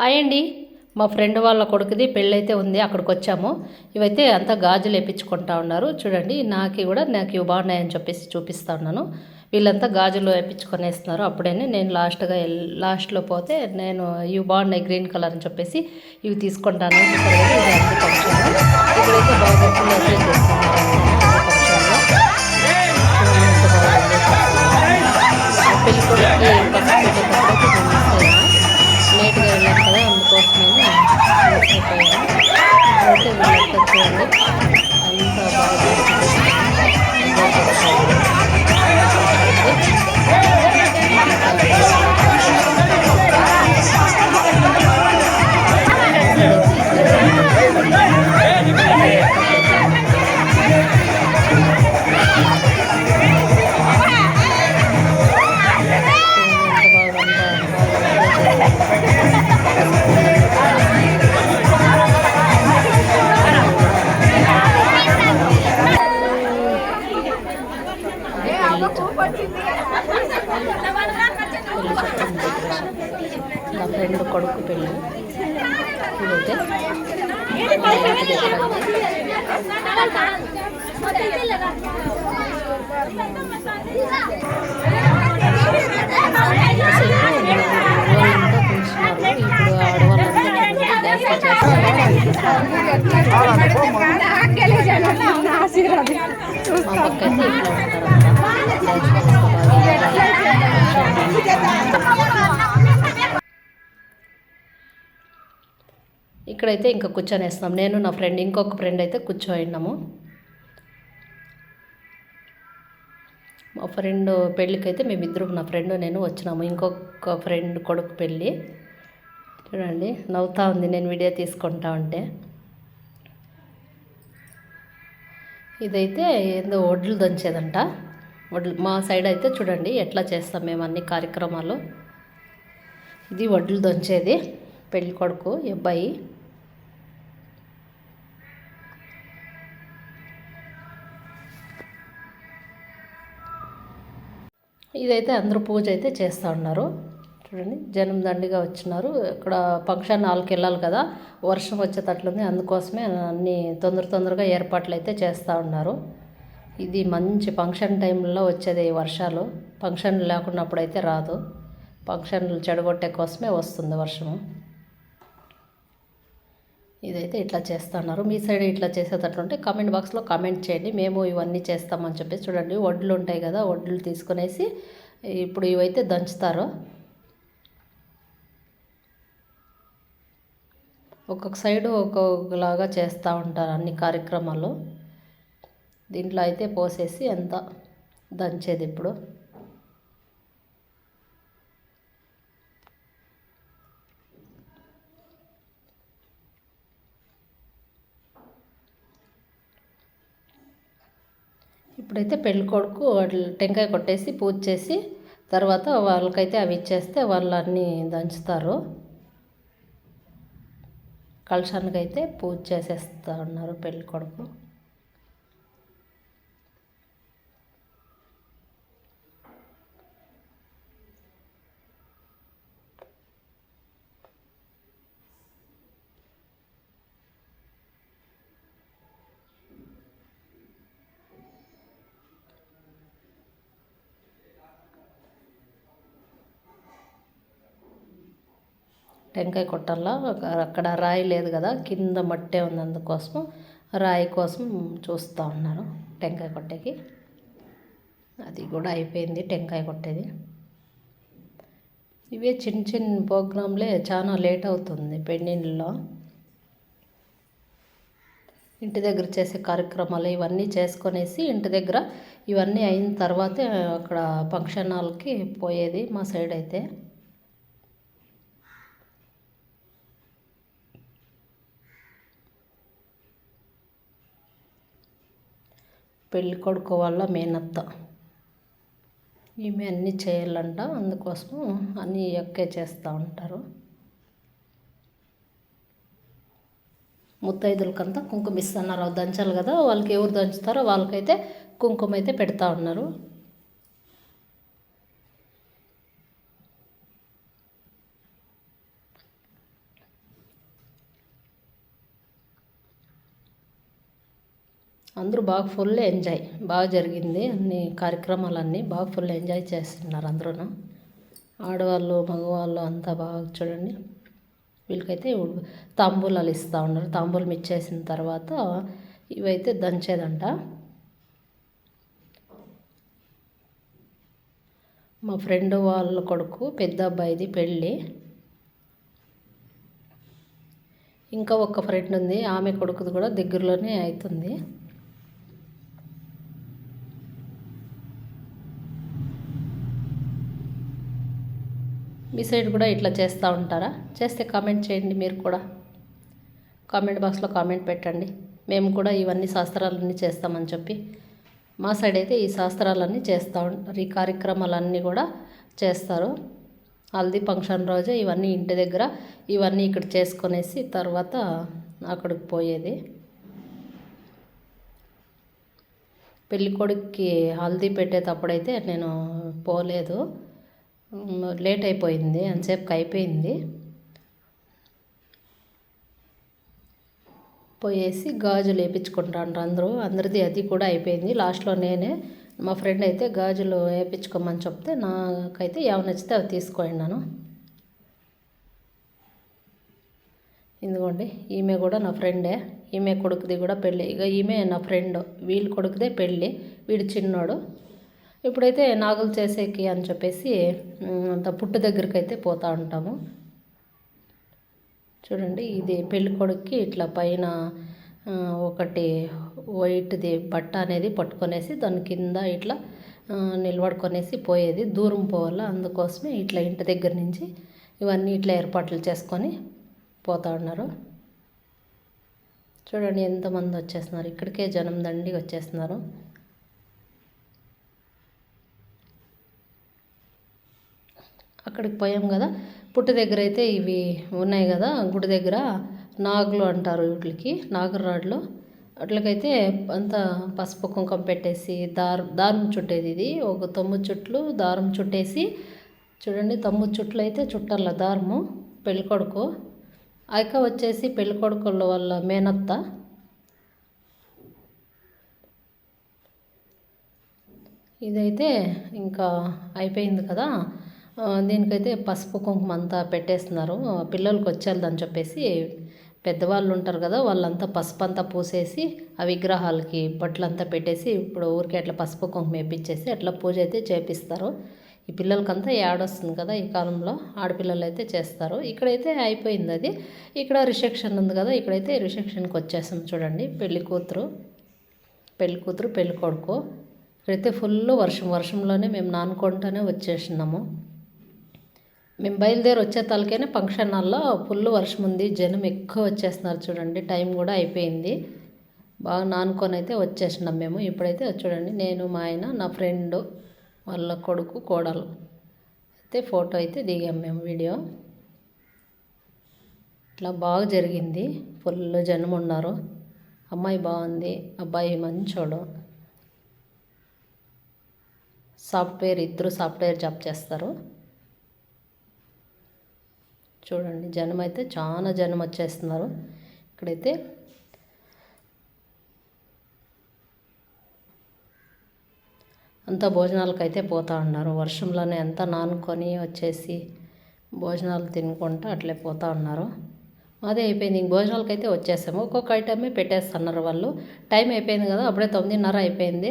Hi అండి. మా friend వాళ్ళ కొడుకుది పెళ్ళైతే ఉంది అక్కడికి వచ్చాము ఇవైతే అంతా గాజులు వేయించుకుంటా ఉన్నారు. చూడండి నాకు కూడా నాకు ఇవి బాగున్నాయని చెప్పేసి చూపిస్తా ఉన్నాను. వీళ్ళంతా గాజులు వేయించుకొనేస్తున్నారు అప్పుడే నేను లాస్ట్గా లాస్ట్లో పోతే నేను ఇవి బాగున్నాయి గ్రీన్ కలర్ అని చెప్పేసి ఇవి తీసుకుంటాను. ఇక్కడైతే బాగా వీళ్ళంతా నా ఫ్రెండ్ కొడుకు పెళ్ళి ఇదైతే వాళ్ళంతా పిలుస్తున్నారు ఇప్పుడు చేస్తారు ఇక్కడైతే ఇంకా కూర్చొనేస్తున్నాం. నేను నా ఫ్రెండ్ ఇంకొక ఫ్రెండ్ అయితే కూర్చోయినాము మా ఫ్రెండ్ పెళ్ళికైతే మేమిద్దరు నా ఫ్రెండ్ నేను వచ్చినాము. ఇంకొక ఫ్రెండ్ కొడుకు పెళ్ళి. చూడండి నవ్వుతా ఉంది. నేను వీడియో తీసుకుంటా ఉంటే. ఇదైతే ఏందో వడ్లు దంచేదంట. వడ్లు మా సైడ్ అయితే చూడండి ఎట్లా చేస్తాం మేము అన్ని కార్యక్రమాలు ఇది వడ్లు దంచేది పెళ్ళి కొడుకు అబ్బాయి. ఇదైతే అందరూ పూజ అయితే చేస్తూ ఉన్నారు. చూడండి జనం దండిగా వచ్చినారు. ఇక్కడ ఫంక్షన్ హాల్కి వెళ్ళాలి కదా వర్షం వచ్చేటట్లుంది అందుకోసమే అన్ని తొందర తొందరగా ఏర్పాట్లు అయితే చేస్తూ ఉన్నారు. ఇది మంచి ఫంక్షన్ టైంలో వచ్చేది వర్షాలు. ఫంక్షన్ లేకున్నప్పుడు అయితే రాదు. ఫంక్షన్లు చెడగొట్టే కోసమే వస్తుంది వర్షము. ఇదైతే ఇట్లా చేస్తున్నారు. మీ సైడ్ ఇట్లా చేసేటట్లుంటే కామెంట్ బాక్స్లో కామెంట్ చేయండి. మేము ఇవన్నీ చేస్తామని చెప్పేసి చూడండి. వడ్లు ఉంటాయి కదా వడ్లు తీసుకునేసి ఇప్పుడు ఇవైతే దంచుతారు. ఒక్కొక్క సైడు ఒక్కొక్కలాగా చేస్తూ ఉంటారు అన్ని కార్యక్రమాలు. దీంట్లో అయితే పోసేసి ఎంత దంచేది ఇప్పుడు. ఇప్పుడైతే పెళ్ళి కొడుకు వాళ్ళు టెంకాయ కొట్టేసి పూజ చేసి తర్వాత వాళ్ళకైతే అవి ఇచ్చేస్తే వాళ్ళు అన్నీ దంచుతారు. కలశానికైతే అయితే పూజ చేసేస్తా ఉన్నారు పెళ్ళి కొడుకు. టెంకాయ కొట్టల్లో అక్కడ రాయి లేదు కదా కింద మట్టే ఉంది అందుకోసం రాయి కోసం చూస్తూ ఉన్నారు టెంకాయ కొట్టేకి. అది కూడా అయిపోయింది టెంకాయ కొట్టేది. ఇవే చిన్న చిన్న ప్రోగ్రాంలే చాలా లేట్ అవుతుంది పెళ్ళిళ్ళలో ఇంటి దగ్గర చేసే కార్యక్రమాలు ఇవన్నీ చేసుకొనేసి ఇంటి దగ్గర ఇవన్నీ అయిన తర్వాతే అక్కడ ఫంక్షన్ హాల్కి పోయేది మా సైడ్ అయితే. పెళ్ళి కొడుకు వాళ్ళ మేనత్త. ఈమె అన్నీ చేయాలంట అందుకోసం అన్నీ ఎక్కే చేస్తూ ఉంటారు. ముత్తైదులకంతా కుంకుమ ఇస్తున్నారు. దంచాలి కదా వాళ్ళకి ఎవరు దంచుతారో వాళ్ళకైతే కుంకుమ అయితే పెడతా ఉన్నారు. అందరూ బాగా ఫుల్ ఎంజాయ్. బాగా జరిగింది అన్ని కార్యక్రమాలన్నీ బాగా ఫుల్ ఎంజాయ్ చేస్తున్నారు అందరూ ఆడవాళ్ళు మగవాళ్ళు అంతా బాగా చూడండి. వీళ్ళకైతే తాంబూలాలు ఇస్తూ ఉన్నారు. తాంబూలం ఇచ్చేసిన తర్వాత ఇవైతే దంచేదంట. మా ఫ్రెండ్ వాళ్ళ కొడుకు పెద్ద అబ్బాయిది పెళ్ళి. ఇంకా ఒక ఫ్రెండ్ ఉంది. ఆమె కొడుకుది కూడా దగ్గరలోనే అవుతుంది మీ సైడ్ కూడా ఇట్లా చేస్తూ ఉంటారా? చేస్తే కామెంట్ చేయండి మీరు కూడా. కామెంట్ బాక్స్లో కామెంట్ పెట్టండి. మేము కూడా ఇవన్నీ శాస్త్రాలన్నీ చేస్తామని చెప్పి. మా సైడ్ అయితే ఈ శాస్త్రాలన్నీ చేస్తూ ఉంటారు ఈ కార్యక్రమాలన్నీ కూడా చేస్తారు. హల్దీ ఫంక్షన్ రోజే ఇవన్నీ ఇంటి దగ్గర ఇవన్నీ ఇక్కడ చేసుకునేసి తర్వాత అక్కడికి పోయేది. పెళ్ళికొడుక్కి హల్దీ పెట్టేటప్పుడైతే నేను పోలేదు. లేట్ అయిపోయింది అంతసేపుకి అయిపోయింది. పోయేసి గాజులు వేయించుకుంటాండ్రు అందరూ. అందరిది అది కూడా అయిపోయింది. లాస్ట్లో నేనే మా ఫ్రెండ్ అయితే గాజులు వేయించుకోమని చెప్తే నాకైతే ఏమి నచ్చితే అవి తీసుకున్నాను ఎందుకోండి ఈమె కూడా నా ఫ్రెండే. ఈమె కొడుకుది కూడా పెళ్ళి. ఇక ఈమె నా ఫ్రెండ్. వీళ్ళ కొడుకుదే పెళ్ళి. వీడు చిన్నోడు. ఇప్పుడైతే నాగులు చేసేకి అని చెప్పేసి అంత పుట్టు దగ్గరికి అయితే పోతూ ఉంటాము. చూడండి ఇది పెళ్ళికొడుక్కి ఇట్లా పైన ఒకటి వైట్ది బట్ట అనేది పట్టుకొనేసి దాని కింద ఇట్లా నిలబడుకొనేసి పోయేది. దూరం పోవాలా అందుకోసమే ఇట్లా ఇంటి దగ్గర నుంచి ఇవన్నీ ఇట్లా ఏర్పాట్లు చేసుకొని పోతా ఉన్నారు. చూడండి ఎంతమంది వచ్చేస్తున్నారు. ఇక్కడికే జనం దండి వచ్చేస్తున్నారు. అక్కడికి పోయాం కదా. పుట్టు దగ్గర అయితే ఇవి ఉన్నాయి కదా గుడి దగ్గర నాగులు అంటారు వీటికి నాగరాడ్లు అట్లకైతే అంతా పసుపు కుంకం పెట్టేసి దారం దారం చుట్టేది ఇది. ఒక తొమ్మిది చుట్లు దారం చుట్టేసి చూడండి తొమ్మిది చుట్లు అయితే చుట్టాల దారము పెళ్ళికొడుకు. అయిక వచ్చేసి పెళ్ళికొడుకుల వాళ్ళ మేనత్త. ఇదైతే ఇంకా అయిపోయింది కదా. దీనికైతే పసుపు కుంకుమ అంతా పెట్టేస్తున్నారు. పిల్లలకి వచ్చేదని చెప్పేసి పెద్దవాళ్ళు ఉంటారు కదా వాళ్ళంతా పసుపు అంతా పూసేసి ఆ విగ్రహాలకి బట్టలంతా పెట్టేసి ఇప్పుడు ఊరికి అట్లా పసుపు కుంకుమ వేపించేసి అట్లా పూజ అయితే చేపిస్తారు. ఈ పిల్లలకంతా ఏడొస్తుంది కదా ఈ కాలంలో ఆడపిల్లలు అయితే చేస్తారు. ఇక్కడైతే అయిపోయింది అది. ఇక్కడ రిసెప్షన్ ఉంది కదా ఇక్కడైతే రిసెప్షన్కి వచ్చేసాం చూడండి. పెళ్ళి కూతురు పెళ్ళి కూతురు పెళ్ళి కొడుకు. ఇక్కడైతే ఫుల్ వర్షం వర్షంలోనే మేము నానుకుంటూనే వచ్చేసినాము. మేము బయలుదేరి వచ్చే తలకైనా ఫంక్షన్ హాల్లో ఫుల్ వర్షం ఉంది జనం ఎక్కువ వచ్చేస్తున్నారు చూడండి టైం కూడా అయిపోయింది. బాగా నానుకొని అయితే వచ్చేసినాం మేము. ఇప్పుడైతే చూడండి నేను మా ఆయన నా ఫ్రెండ్ వాళ్ళ కొడుకు కోడలు. అయితే ఫోటో అయితే దిగాం మేము వీడియో ఇట్లా బాగా జరిగింది. ఫుల్ జనం ఉన్నారు. అమ్మాయి బాగుంది అబ్బాయి మంచోడు. సాఫ్ట్వేర్ ఇద్దరు సాఫ్ట్వేర్ జాబ్ చేస్తారు. చూడండి జనం అయితే చాలా జనం వచ్చేస్తున్నారు ఇక్కడైతే అంతా భోజనాలకు అయితే పోతూ ఉన్నారు. వర్షంలోనే అంతా నానుకొని వచ్చేసి భోజనాలు తినుకుంటూ అట్లే పోతూ ఉన్నారు. అదే అయిపోయింది. ఇంక భోజనాలకి అయితే వచ్చేసాము. ఒక్కొక్క ఐటమే పెట్టేస్తున్నారు వాళ్ళు. టైం అయిపోయింది కదా అప్పుడే తొమ్మిదిన్నర అయిపోయింది.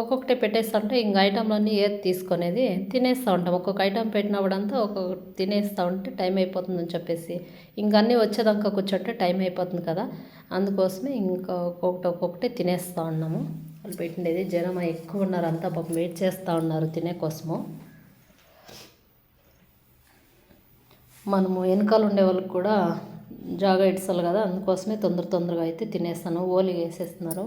ఒక్కొక్కటి పెట్టేస్తుంటే ఇంక ఐటమ్లన్నీ ఏది తీసుకునేది తినేస్తూ ఉంటాం. ఒక్కొక్క ఐటమ్ పెట్టినప్పుడంతా ఒక్కొక్క తినేస్తూ ఉంటే టైం అయిపోతుందని చెప్పేసి. ఇంక అన్నీ వచ్చేదాకా కూర్చోంటే టైం అయిపోతుంది కదా. అందుకోసమే ఇంకా ఒక్కొక్కటి ఒక్కొక్కటి తినేస్తూ ఉన్నాము. వాళ్ళు పెట్టిండేది జనం ఎక్కువ ఉన్నారు అంతా పాపం వెయిట్ చేస్తూ ఉన్నారు తినే కోసము. మనము వెనకాల ఉండే వాళ్ళకి కూడా జాగా ఇడ్చాలి కదా అందుకోసమే తొందర తొందరగా అయితే తినేస్తాను. ఓలిగా వేసేస్తున్నారు.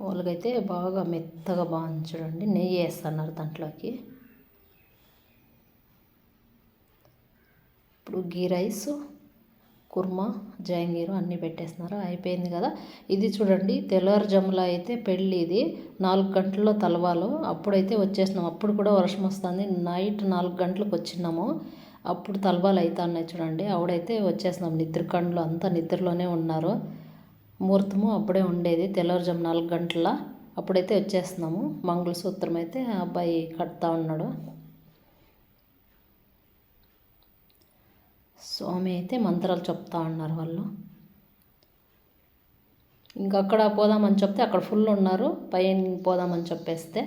ఓలిగైతే బాగా మెత్తగా బాగుంది చూడండి. నెయ్యి వేస్తున్నారు దాంట్లోకి. ఇప్పుడు గీ రైస్ కుర్మా జాంగీరు అన్నీ పెట్టేస్తున్నారు. అయిపోయింది కదా. ఇది చూడండి తెల్లవారుజాములో అయితే పెళ్ళి ఇది. నాలుగు గంటల్లో తలవాలు. అప్పుడైతే వచ్చేసినాం. అప్పుడు కూడా వర్షం వస్తుంది. నైట్ నాలుగు గంటలకు వచ్చినాము. అప్పుడు తలబాలు అవుతా ఉన్నాయి చూడండి. ఆవిడైతే వచ్చేసినాం నిద్ర కండ్లు అంతా నిద్రలోనే ఉన్నారు. ముహూర్తము అప్పుడే ఉండేది. తెల్లవారుజాము నాలుగు గంటల అప్పుడైతే వచ్చేస్తున్నాము. మంగళసూత్రం అయితే ఆ అబ్బాయి కడతా ఉన్నాడు. స్వామి అయితే మంత్రాలు చెప్తా ఉన్నారు వాళ్ళు. ఇంకక్కడ పోదామని చెప్తే అక్కడ ఫుల్ ఉన్నారు. పైన పోదామని చెప్పేస్తే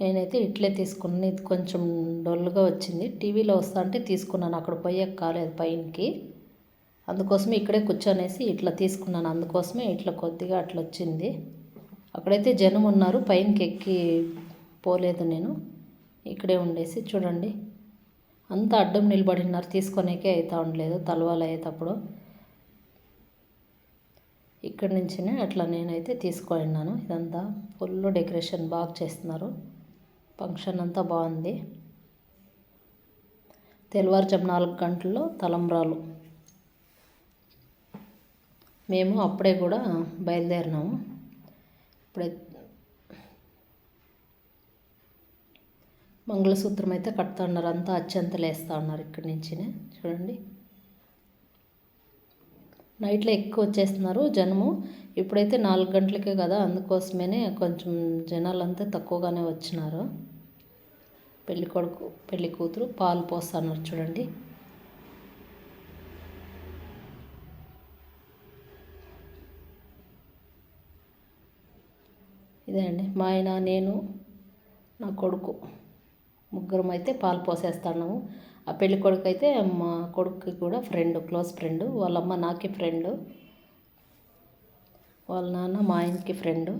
నేనైతే ఇట్లే తీసుకున్నాను. ఇది కొంచెం డొల్గా వచ్చింది. టీవీలో వస్తా అంటే తీసుకున్నాను. అక్కడ పోయాక కాలేదు పైనకి. అందుకోసమే ఇక్కడే కూర్చొనేసి ఇట్లా తీసుకున్నాను. అందుకోసమే ఇట్లా కొద్దిగా అట్లా వచ్చింది. అక్కడైతే జనం ఉన్నారు. పైనకి ఎక్కి పోలేదు నేను. ఇక్కడే ఉండేసి చూడండి. అంతా అడ్డం నిలబడినారు. తీసుకొనేకే అవుతా ఉండలేదు. తలవాలు అయ్యేటప్పుడు. ఇక్కడి నుంచినే అట్లా నేనైతే తీసుకున్నాను ఇదంతా ఫుల్ డెకరేషన్ బాగా చేస్తున్నారు. ఫంక్షన్ అంతా బాగుంది. తెల్లవారుజాము నాలుగు గంటల్లో తలంబ్రాలు మేము అప్పుడే కూడా బయలుదేరినాము. ఇప్పుడే మంగళసూత్రం అయితే కడతా ఉన్నారు. అంతా అత్యంతలు వేస్తూ ఉన్నారు ఇక్కడి నుంచినే. చూడండి. నైట్లో ఎక్కువ వచ్చేస్తున్నారు జనము. ఇప్పుడైతే నాలుగు గంటలకే కదా అందుకోసమే కొంచెం జనాలంతా తక్కువగానే వచ్చినారు. పెళ్ళి కొడుకు పెళ్ళి కూతురు పాలు పోస్తున్నారు చూడండి. ఇదే అండి మా ఆయన నేను నా కొడుకు ముగ్గురం అయితే పాలు పోసేస్తున్నాము. ఆ పెళ్ళి కొడుకు అయితే మా కొడుకుకి కూడా ఫ్రెండ్ క్లోజ్ ఫ్రెండ్ వాళ్ళమ్మ నాకే ఫ్రెండ్ వాళ్ళ నాన్న మా ఆయనకి ఫ్రెండ్.